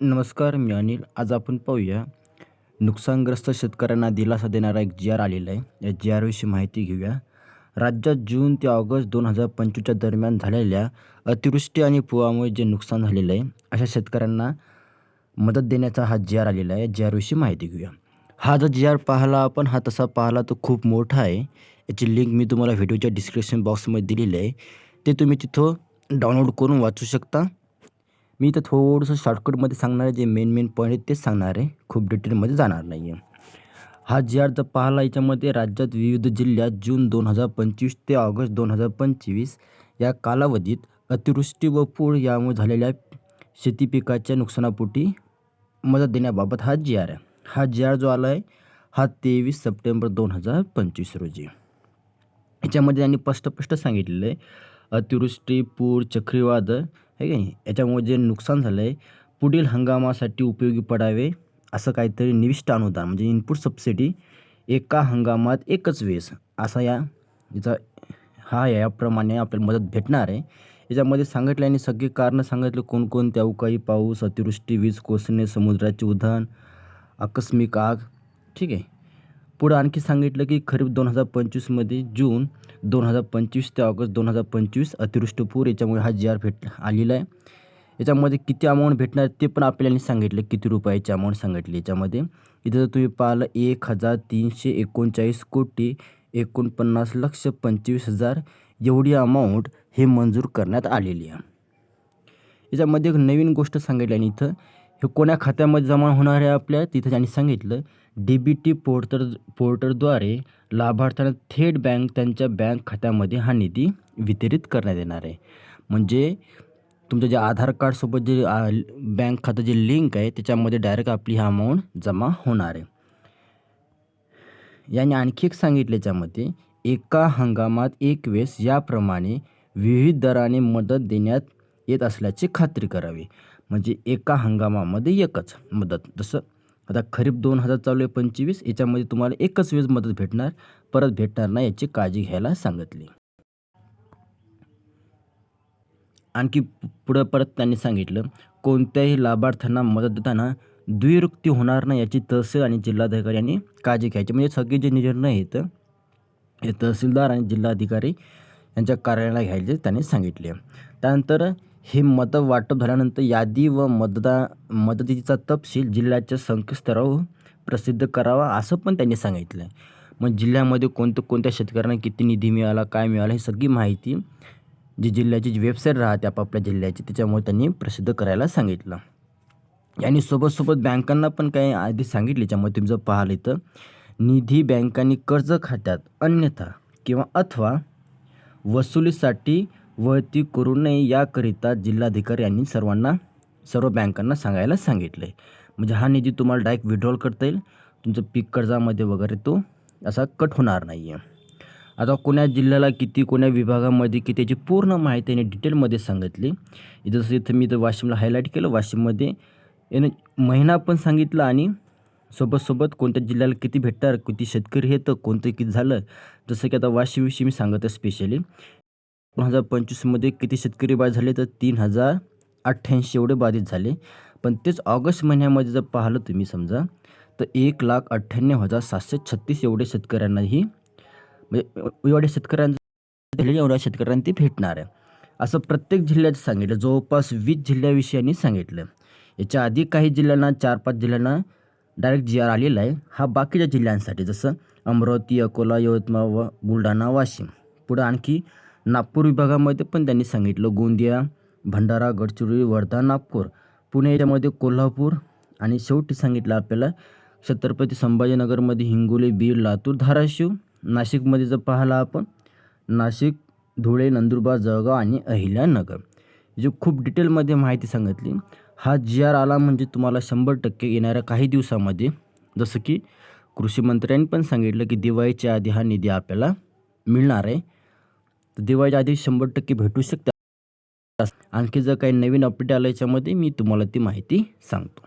नमस्कार मी अनिल. आज आपण पाहूया नुकसानग्रस्त शेतकऱ्यांना दिलासा देणारा एक जी आर आलेला आहे. या जी आरविषयी माहिती घेऊया. राज्यात जून ते ऑगस्ट दोन हजार पंचवीसच्या दरम्यान झालेल्या अतिवृष्टी आणि पुरामुळे जे नुकसान झालेलं आहे अशा शेतकऱ्यांना मदत देण्याचा हा जी आर आलेला आहे. जी आरविषयी माहिती घेऊया. हा जो जी आर पाहिला आपण हा तसा पाहिला तो खूप मोठा आहे. याची लिंक मी तुम्हाला व्हिडिओच्या डिस्क्रिप्शन बॉक्समध्ये दिलेली आहे. ते तुम्ही तिथं डाउनलोड करून वाचू शकता. मी इथं थोडंसं शॉर्टकटमध्ये सांगणार आहे जे मेन मेन पॉईंट आहेत तेच सांगणार. आहे खूप डिटेलमध्ये जाणार नाही आहे हा जी आर जर पाहिला याच्यामध्ये राज्यात विविध जिल्ह्यात जून दोन हजार पंचवीस ते ऑगस्ट दोन हजार पंचवीस या कालावधीत अतिवृष्टी व पूर यामुळे झालेल्या शेती पिकाच्या नुकसानापोटी मदत देण्याबाबत हा जी आर आहे. हा जी आर जो आला आहे हा तेवीस सप्टेंबर दोन हजार पंचवीस रोजी. याच्यामध्ये त्यांनी स्पष्ट सांगितलेलं आहे. अतिवृष्टी पूर चक्रीवादळ आहे की नाही? याच्यामुळे जे नुकसान झालं आहे पुढील हंगामासाठी उपयोगी पडावे असं काहीतरी निविष्ट अनुदान म्हणजे इनपुट सबसिडी एका हंगामात एकच वेळेस असा या याचा हा याप्रमाणे आपल्याला मदत भेटणार आहे. याच्यामध्ये सांगितलं आणि सगळी कारणं सांगितले कोणकोणत्या अवकाळी पाऊस अतिवृष्टी वीज कोसळणे समुद्राचे उधाण आकस्मिक आग ठीक आहे. पुढं आणखी सांगितलं की खरीप दोन हजार पंचवीसमध्ये जून दोन हजार पंचवीस ते ऑगस्ट दोन हजार पंचवीस अतिवृष्टीपूर याच्यामुळे हा जी आर भेट आलेला आहे. याच्यामध्ये किती अमाऊंट भेटणार ते पण आपल्याला सांगितलं किती रुपयाची अमाऊंट सांगितली याच्यामध्ये. इथं जर तुम्ही पाहिलं एक हजार तीनशे एकोणचाळीस कोटी एकोणपन्नास लक्ष पंचवीस हजार एवढी अमाऊंट हे मंजूर करण्यात आलेली आहे. याच्यामध्ये एक नवीन गोष्ट सांगितली आणि इथं हे कोण्या खात्यामध्ये जमा होणार आहे आपल्या? तिथं त्यांनी सांगितलं डी बी टी पोर्टर पोर्टरद्वारे लाभार्थ्यांना थेट बँक त्यांच्या बँक खात्यामध्ये हा निधी वितरित करण्यात येणार आहे. म्हणजे तुमचं जे आधार कार्डसोबत जे बँक खातं जे लिंक आहे त्याच्यामध्ये डायरेक्ट आपली हा अमाऊंट जमा होणार आहे. याने आणखी एक सांगितलं याच्यामध्ये एका हंगामात एक वेळेस याप्रमाणे विविध दराने मदत देण्यात येत असल्याची खात्री करावी. म्हणजे एका हंगामामध्ये एकच मदत. जसं आता खरीप दोन हजार चालू आहे पंचवीस याच्यामध्ये तुम्हाला एकच वेळेस मदत भेटणार परत भेटणार नाही याची काळजी घ्यायला सांगितली. आणखी पुढं परत त्यांनी सांगितलं कोणत्याही लाभार्थ्यांना मदत देताना द्विरुक्ती होणार नाही याची तहसील आणि जिल्हाधिकारी यांनी काळजी घ्यायची. म्हणजे सगळे जे निर्णय आहेत हे तहसीलदार आणि जिल्हाधिकारी यांच्या कार्यालयाला घ्यायचे त्यांनी सांगितले. त्यानंतर हे मतं वाटप झाल्यानंतर यादी व मतदा मदतीचा तपशील जिल्ह्याच्या संकेतस्थळावर प्रसिद्ध करावा असं पण त्यांनी सांगितलं. आहे मग जिल्ह्यामध्ये कोणतं कोणत्या शेतकऱ्यांना किती निधी मिळाला काय मिळाला ही सगळी माहिती जी जिल्ह्याची जी वेबसाईट राहते आपापल्या जिल्ह्याची त्याच्यामुळे त्यांनी प्रसिद्ध करायला सांगितलं. आणि सोबत बँकांना पण काही आधी सांगितले ज्यामुळे तुम्ही जर पाहिलं तर निधी बँकांनी कर्ज खात्यात अन्यथा किंवा अथवा वसुलीसाठी वळती करू नये याकरिता जिल्हाधिकारी यांनी सर्वांना सर्व बँकांना सांगायला सांगितलं. आहे म्हणजे हा निधी तुम्हाला डायरेक्ट विड्रॉल करता येईल. तुमचं पीक कर्जामध्ये वगैरे तो असा कट होणार नाही आहे आता कोण्या जिल्ह्याला किती कोण्या विभागामध्ये किती याची पूर्ण माहिती आणि डिटेलमध्ये सांगितली. जसं इथं मी तर वाशिमला हायलाईट केलं. वाशिममध्ये याने महिना पण सांगितलं आणि सोबत सोबत कोणत्या जिल्ह्याला किती भेटणार किती शेतकरी हे तर कोणतं किती झालं जसं की आता वाशिमविषयी मी सांगत आहे स्पेशली दोन हजार पंचवीसमध्ये किती शेतकरी बाद झाले तर तीन हजार अठ्ठ्याऐंशी एवढे बाधित झाले. पण तेच ऑगस्ट महिन्यामध्ये जर पाहिलं तुम्ही समजा तर एक लाख अठ्ठ्याण्णव हजार सातशे छत्तीस एवढे शेतकऱ्यांनाही म्हणजे एवढ्या शेतकऱ्यांचं एवढ्या शेतकऱ्यांना ते भेटणार आहे. असं प्रत्येक जिल्ह्यात सांगितलं जवळपास वीस जिल्ह्याविषयी सांगितलं. याच्या आधी काही जिल्ह्यांना चार पाच जिल्ह्यांना डायरेक्ट जी आर आलेला आहे. हा बाकीच्या जिल्ह्यांसाठी जसं अमरावती अकोला यवतमाळ व बुलढाणा वाशिम. पुढं आणखी नागपूर विभागामध्ये पण त्यांनी सांगितलं. गोंदिया भंडारा गडचिरोली वर्धा नागपूर पुणे याच्यामध्ये कोल्हापूर आणि शेवटी सांगितलं आपल्याला छत्रपती संभाजीनगरमध्ये हिंगोली बीड लातूर धाराशिव नाशिकमध्ये जर पाहिला आपण नाशिक धुळे नंदुरबार जळगाव आणि अहिल्यानगर. जे खूप डिटेलमध्ये माहिती सांगितली हा जी आर आला म्हणजे तुम्हाला शंभर टक्के येणाऱ्या काही दिवसामध्ये जसं की कृषी मंत्र्यांनी पण सांगितलं की दिवाळीच्या आधी हा निधी आपल्याला मिळणार आहे. तर दिवाळीच्या आधी शंभर टक्के भेटू शकतात. आणखी जर काही नवीन अपडेट आलं याच्यामध्ये मी तुम्हाला ती माहिती सांगतो.